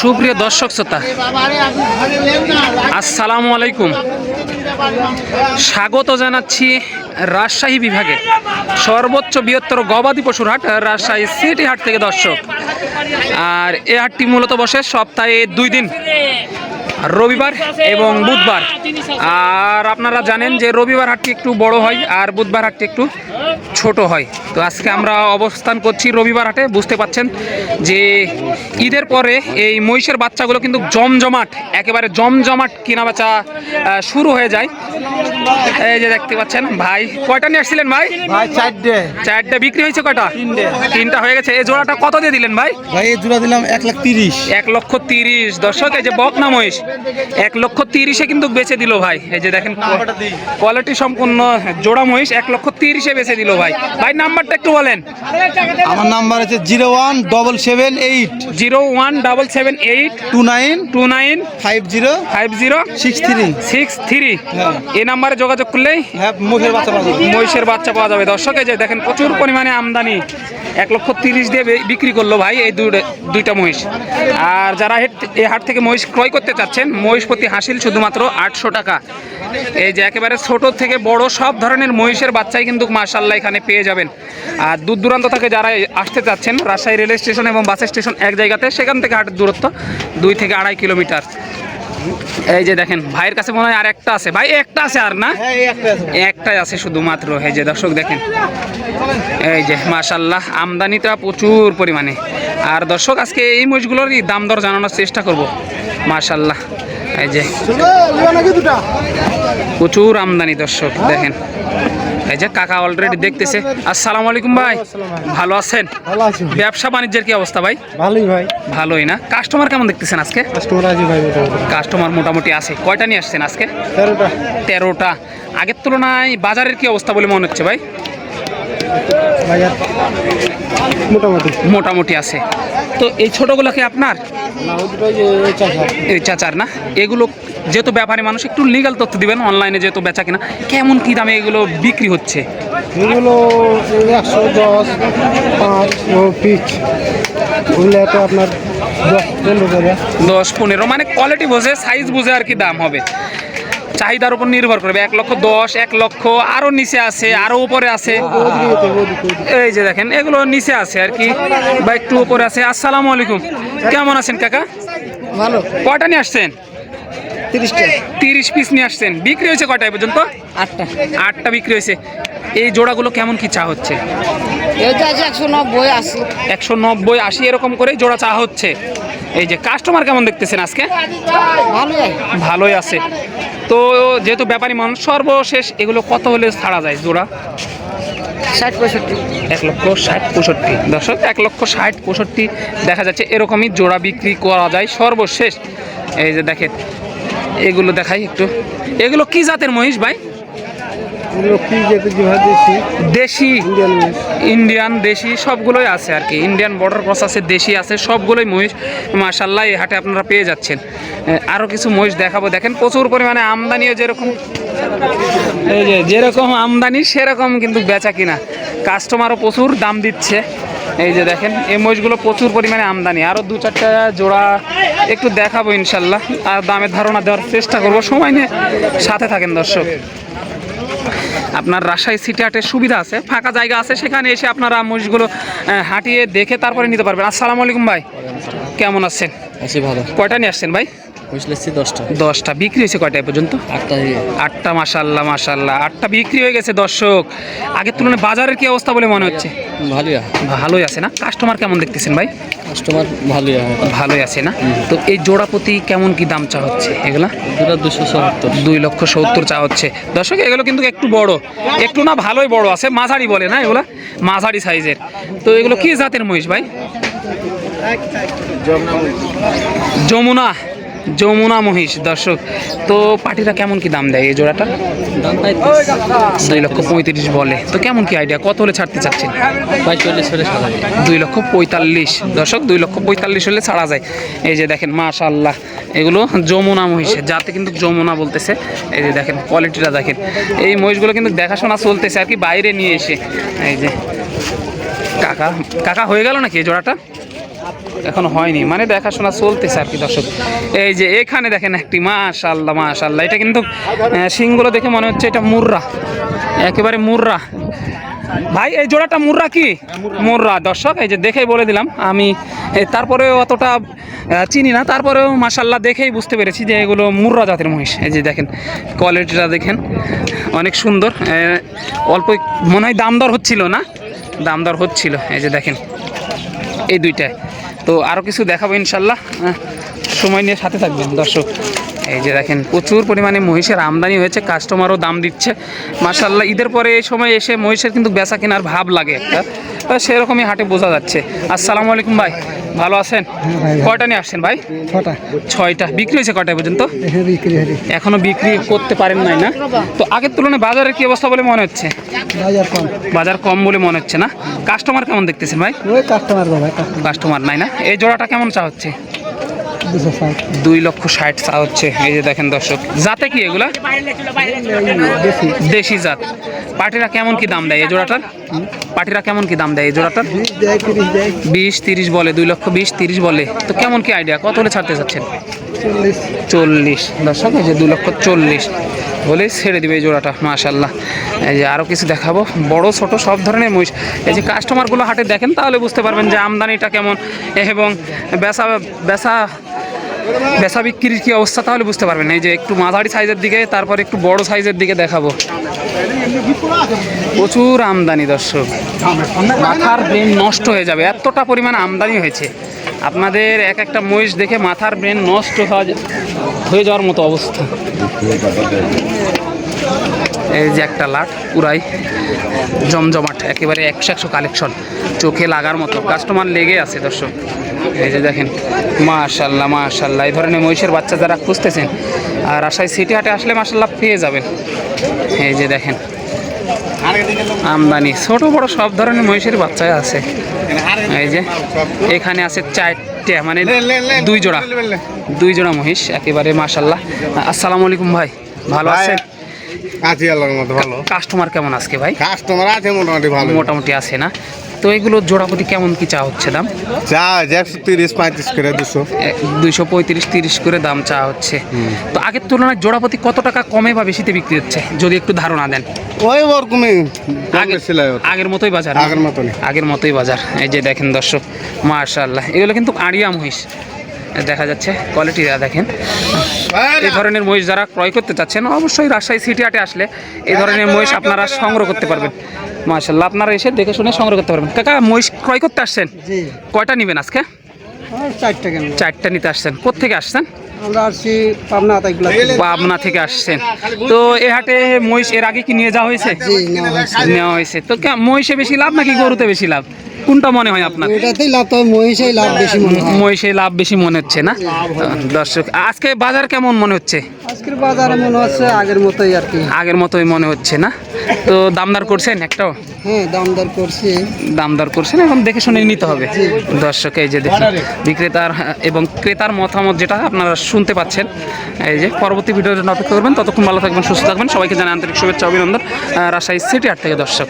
সুপ্রিয় দর্শক শ্রোতা, আসসালামু আলাইকুম। স্বাগত জানাচ্ছি রাজশাহী বিভাগে। সর্বোচ্চ বৃহত্তর গবাদি পশুর হাট, রাজশাহী সিটি হাট থেকে দর্শক। আর এ হাটটি মূলত বসে সপ্তাহে দুই দিন। রবিবার এবং বুধবার। আর আপনারা জানেন যে রবিবার হাটটি একটু বড় হয় আর বুধবার হাটটি একটু ছোট হয়। তো আজকে আমরা অবস্থান করছি রবিবার হাটে। বুঝতে পাচ্ছেন যে ঈদের পরে এই মহিষের বাচ্চাগুলো কিন্তু জমজমাট একেবারে জমজমাট কেনা বেচা শুরু হয়ে যায়। এই যে দেখতে পাচ্ছেন ভাই কয়টা নিয়ে আসছিলেন ভাই? ভাই চারটে। চারটা। বিক্রি হয়েছে কয়টা? তিনটে। তিনটা হয়ে গেছে। এই জোড়াটা কত দিয়ে দিলেন ভাই? ভাই এই জোড়া দিলাম এক লাখ তিরিশ। এক লক্ষ তিরিশ। দর্শক এই যে বকনা মহিষ এক লক্ষ তিরিশে কিন্তু বেচে দিল ভাই। এই যে দেখেন কোয়ালিটি সম্পূর্ণ জোড়া মহিষ এক লক্ষ তিরিশে বেচে দিল ভাই। ভাই নাম্বারটা একটু বলেন। আমার নাম্বার আছে zero one double seven eight. Zero one double seven eight two nine two nine five zero five zero six three. Six three. হ্যাঁ। এই নাম্বারে যোগাযোগ করলেই হ্যাঁ মুখের বাচ্চা পাবো মহিষের বাচ্চা পাওয়া যাবে। দর্শক এই যে দেখেন প্রচুর পরিমাণে আমদানি। এক লক্ষ তিরিশ দিয়ে বিক্রি করল ভাই এই দুই- দুইটা মহিষ। আর যারা এই হাট থেকে মহিষ ক্রয় করতে চাচ্ছেন মহিষ প্রতি হাসিল শুধুমাত্র আটশো টাকা। এই যে একেবারে ছোট থেকে বড় সব ধরনের মহিষের বাচ্চাই কিন্তু মার্শাল্লাহ এখানে পেয়ে যাবেন। আর দূর দূরান্ত থেকে যারা আসতে চাচ্ছেন রাজশাহী রেল স্টেশন এবং বাস স্টেশন এক জায়গাতে সেখান থেকে হাটের দূরত্ব দুই থেকে আড়াই কিলোমিটার। এই যে দেখেন ভাইয়ের কাছে মনে হয় আর একটা আছে। ভাই একটা আছে আর না? হ্যাঁ একটাই আছে শুধুমাত্র। এই যে দর্শক দেখেন এই যে মাশাল্লাহ আমদানিটা প্রচুর পরিমাণে। আর দর্শক আজকে এই মহিষগুলোরই দাম দর জানানোর চেষ্টা করব। মাশাল্লাহ। এই যে প্রচুর আমদানি দর্শক দেখেন। এই যে কাকা অলরেডি দেখতেছে। আসসালামু আলাইকুম ভাই। ভালো আছেন? ব্যবসা বাণিজ্যের কি অবস্থা ভাই? ভালোই ভাই। ভালোই না। কাস্টমার কেমন দেখতেছেন আজকে? কাস্টমার মোটামুটি। আছে। কয়টা নিয়ে আসছেন আজকে? তেরোটা। আগের তুলনায় বাজারের কি অবস্থা বলে মনে হচ্ছে ভাই? মোটামুটি। মোটামুটি আছে। তো এই ছোটোগুলো কি আপনার? এই চাচার না? এগুলো যেহেতু ব্যাপারে মানুষ একটু লিগাল তথ্য দিবেন অনলাইনে যেহেতু বেচা কিনা কেমন কি দামে এগুলো বিক্রি হচ্ছে? এগুলো একশো দশ পাঁচ পিচ। তো আপনার দশ পনেরো মানে কোয়ালিটি বোঝে সাইজ বুঝে আর কি দাম হবে। চাহিদার উপর নির্ভর করবে। এক লক্ষ দশ এক লক্ষ আরও নিচে আছে আরও উপরে আছে। এই যে দেখেন এগুলো নিচে আছে আর কি বা একটু উপরে আছে। আসসালামু আলাইকুম। কেমন আছেন কাকা? ভালো। কটা নিয়ে আসছেন? তিরিশ পিস নিয়ে আসছেন। বিক্রি হয়েছে কটায় পর্যন্ত? আটটা। আটটা বিক্রি হয়েছে। এই জোড়াগুলো কেমন কি চা হচ্ছে? এটা আছে একশো নব্বই আশি। একশো নব্বই আশি এরকম করেই জোড়া চা হচ্ছে। এই যে কাস্টমার কেমন দেখতেছেন আজকে? ভালো ভালোই আছে। তো যেহেতু ব্যাপারী মানুষ সর্বশেষ এগুলো কত হলে ছাড়া যায় জোড়া? ষাট পঁয়ষট্টি। এক লক্ষ ষাট পঁয়ষট্টি। দর্শক এক লক্ষ ষাট পঁয়ষট্টি দেখা যাচ্ছে এরকমই জোড়া বিক্রি করা যায় সর্বশেষ। এই যে দেখেন এগুলো দেখাই একটু। এগুলো কি জাতের মহিষ ভাই এগুলো কি যেতে যেভাবে দিয়েছি দেশি ইন্ডিয়ান দেশি সবগুলোই আছে আর কি। ইন্ডিয়ান বর্ডার ক্রস আছে দেশি আছে সবগুলোই মহিষ। মার্শাল্লাহ এই হাটে আপনারা পেয়ে যাচ্ছেন। আরও কিছু মহিষ দেখাবো। দেখেন প্রচুর পরিমাণে আমদানিও যেরকম এই যে যেরকম আমদানি সেরকম কিন্তু বেচা কিনা। কাস্টমারও প্রচুর দাম দিচ্ছে। এই যে দেখেন এই মহিষগুলো প্রচুর পরিমাণে আমদানি। আরও দু চারটা জোড়া একটু দেখাবো ইনশাল্লাহ আর দামের ধারণা দেওয়ার চেষ্টা করব। সময় নিয়ে সাথে থাকেন দর্শক। আপনার রাজশাহী সিটি হাটের সুবিধা আছে ফাঁকা জায়গা আছে সেখানে এসে আপনারা মহিষগুলো হাঁটিয়ে দেখে তারপরে নিতে পারবেন। আসসালামু আলাইকুম ভাই। কেমন আছেন? ভালো। কয়টা নিয়ে আসছেন ভাই? বুঝলেছি দশটা। দশটা। বিক্রি হয়েছে কয়টায় পর্যন্ত? আটটা আটটা মাসাল্লাহ মাসাল্লাহ আটটা বিক্রি হয়ে গেছে দর্শক। আগের তুলনায় বাজারের কি অবস্থা বলে মনে হচ্ছে? ভালোই ভালোই আছে না? কাস্টমার কেমন দেখতেছেন ভাই? কাস্টমার ভালোই ভালোই আছে না? তো এই জোড়া প্রতি কেমন কি দাম চা হচ্ছে এগুলা? দুশো সত্তর। দুই লক্ষ সত্তর চা হচ্ছে। দর্শক এগুলো কিন্তু একটু বড়। একটু না ভালোই বড় আছে। মাঝারি বলে না এগুলা? মাঝারি সাইজের। তো এগুলো কি জাতের মহিষ ভাই? যমুনা। যমুনা মহিষ দর্শক। তো পাটিরা কেমন কি দাম দেয় এই জোড়াটা? দুই লক্ষ পঁয়ত্রিশ বলে। তো কেমন কি আইডিয়া কত হলে ছাড়তে চাচ্ছেন? দুই লক্ষ পঁয়তাল্লিশ। দর্শক দুই লক্ষ পঁয়তাল্লিশ হলে ছাড়া যায়। এই যে দেখেন মাশাল্লাহ এগুলো যমুনা মহিষ। যাতে কিন্তু যমুনা বলতেছে। এই যে দেখেন কোয়ালিটিটা দেখেন। এই মহিষগুলো কিন্তু দেখাশোনা চলতেছে আর কি বাইরে নিয়ে এসে। এই যে কাকা কাকা হয়ে গেল নাকি এই জোড়াটা? এখনও হয়নি। মানে দেখাশোনা চলতেছে আর কি, দর্শক। এই যে এখানে দেখেন একটি মাশাল্লাহ মাশাল্লাহ এটা কিন্তু শিংগুলো দেখে মনে হচ্ছে এটা মুর্রা। একেবারে মুর্রা। ভাই, এই জোড়াটা মুর্রা কি? মুর্রা। দর্শক, এই যে দেখেই বলে দিলাম, আমি তারপরেও অতটা চিনি না। তারপরেও মাসাল্লাহ দেখেই বুঝতে পেরেছি যে এগুলো মুর্রা জাতের মহিষ। এই যে দেখেন, কোয়ালিটিটা দেখেন, অনেক সুন্দর। অল্প মনে হয় দাম দর হচ্ছিল না? দাম দর হচ্ছিল। এই যে দেখেন, এই দুইটায়। তো আরও কিছু দেখাবো ইনশাল্লাহ। আহ, সময় নিয়ে সাথে থাকবেন দর্শক। এই যে দেখেন প্রচুর পরিমাণে মহিষের আমদানি হয়েছে কাস্টমারও দাম দিচ্ছে। মার্শাল্লাহ ঈদের পরে এই সময় এসে মহিষের কিন্তু বেচা কেনার ভাব লাগে একটা। সেরকমই হাটে বোঝা যাচ্ছে। আসসালামু আলাইকুম ভাই। ভালো আছেন? ভাই। কয়টা নিয়ে আসছেন ভাই? ছটা। ছয়টা। বিক্রি হয়েছে কয়টা পর্যন্ত? এখানে বিক্রি করতে পারেন নাই না? তো আগের তুলনায় বাজারের কি অবস্থা বলে মনে হচ্ছে? বাজার কম। বাজার কম বলে মনে হচ্ছে না? কাস্টমার কেমন দেখতেছেন ভাই? কাস্টমার কাস্টমার নাই না? এই জোড়াটা কেমন চা হচ্ছে? দুই লক্ষ ষাট চা হচ্ছে এই যে দেখেন দর্শক। জাতে কি এগুলা? দেশি। জাত। পাটিরা কেমন কি দাম দেয় এই জোড়াটার? পাটিরা কেমন কি দাম দেয় এই জোড়াটার? বিশ তিরিশ বলে দুই লক্ষ বিশ তিরিশ বলে। তো কেমন কি আইডিয়া কত হলে ছাড়তে চাচ্ছেন চল্লিশ। চল্লিশ। দর্শক এই যে দু লক্ষ চল্লিশ বলে ছেড়ে দিবে এই জোড়াটা মাশাল্লাহ এই যে আরও কিছু দেখাবো। বড় ছোট সব ধরনের মহিষ। এই যে কাস্টমারগুলো হাটে দেখেন তাহলে বুঝতে পারবেন যে আমদানিটা কেমন। এবং বেচা বেচা বেচা বিক্রির কী অবস্থা তাহলে বুঝতে পারবেন এই যে একটু মাঝারি সাইজের দিকে, তারপর একটু বড় সাইজের দিকে দেখাবো। প্রচুর আমদানি দর্শক। মাথার ব্রেন নষ্ট হয়ে যাবে। এতটা পরিমাণ আমদানি হয়েছে। আপনাদের এক একটা মহিষ দেখে মাথার ব্রেন নষ্ট হয়ে যাওয়ার মতো অবস্থা। এই যে একটা লাট, পুরাই জমজমাট, একেবারে একশো একশো কালেকশন চোখে লাগার মতো। কাস্টমার লেগে আছে দর্শক। এই যে দেখেন মাশাল্লাহ মাশাল্লাহ। এই ধরনের মহিষের বাচ্চা যারা খুঁজতেছেন আর রাজশাহী সিটি হাটে আসলে মাশাল্লাহ পেয়ে যাবেন। এই যে দেখেন আমদানি ছোট বড় সব ধরনের মহিষের বাচ্চা আছে। এই যে এখানে আছে চারটে মানে দুই জোড়া। দুই জোড়া মহিষ একেবারে মাশাল্লাহ। আসসালামু আলাইকুম ভাই ভালো আছেন? আছি আল্লাহর মতো ভালো। কাস্টমার কেমন আজকে ভাই? কাস্টমার আছে মোটামুটি ভালো মোটামুটি আছে না? তো এগুলো জোড়াপতি কেমন কি চা হচ্ছে দাম? চা একশো তিরিশ পঁয়ত্রিশ করে দুশো। দুইশো পঁয়ত্রিশ তিরিশ করে দাম চা হচ্ছে। তো আগের তুলনায় জোড়াপতি কত টাকা কমে বা বেশিতে বিক্রি হচ্ছে? যদি একটু ধারণা দেন। ওই ওরকমই আগের মতোই বাজার আগের মতনই। আগের মতোই বাজার। এই যে দেখেন দর্শক মার্শাল্লাহ এগুলো কিন্তু আড়িয়া মহিষ। দেখা যাচ্ছে কোয়ালিটিটা দেখেন। এই ধরনের মহিষ যারা ক্রয় করতে চাচ্ছেন অবশ্যই রাজশাহী সিটি হাটে আসলে এই ধরনের মহিষ আপনারা সংগ্রহ করতে পারবেন। মার্শাল্লাহ আপনারা এসে দেখে শুনে সংগ্রহ করতে পারবেন। কাকা মহিষ ক্রয় করতে আসছেন? কয়টা নেবেন আজকে? চারটা নিতে আসছেন। কোথেকে আসছেন? পাবনা থেকে। আসছেন। তো এ হাটে মহিষ এর আগে কি নিয়ে যাওয়া হয়েছে। নেওয়া হয়েছে। তো কে- মহিষে বেশি লাভ নাকি গরুতে বেশি লাভ? কোনটা মনে হয় আপনার? ওইটাতেই লাভ তবে মহিষেই লাভ বেশি মনে হয়। মহিষে লাভ বেশি মনে হচ্ছে না? দর্শক আজকে বাজার কেমন মনে হচ্ছে? আজকের বাজারে মনে হচ্ছে আগের মতোই আর কি। আগের মতোই মনে হচ্ছে না? তো দামদার করছেন একটাও? হ্যাঁ দাম দর করছি। দামদার করছেন এখন দেখে শুনে নিতে হবে। দর্শক এই যে দেখুন বিক্রেতার এবং ক্রেতার মতামত যেটা আপনারা শুনতে পাচ্ছেন এই যে পরবর্তী ভিডিওর জন্য অপেক্ষা করবেন। ততক্ষণ ভালো থাকবেন সুস্থ থাকবেন। সবাইকে জানাই আন্তরিক শুভেচ্ছা অভিনন্দন রাজশাহী সিটি হাট থেকে দর্শক।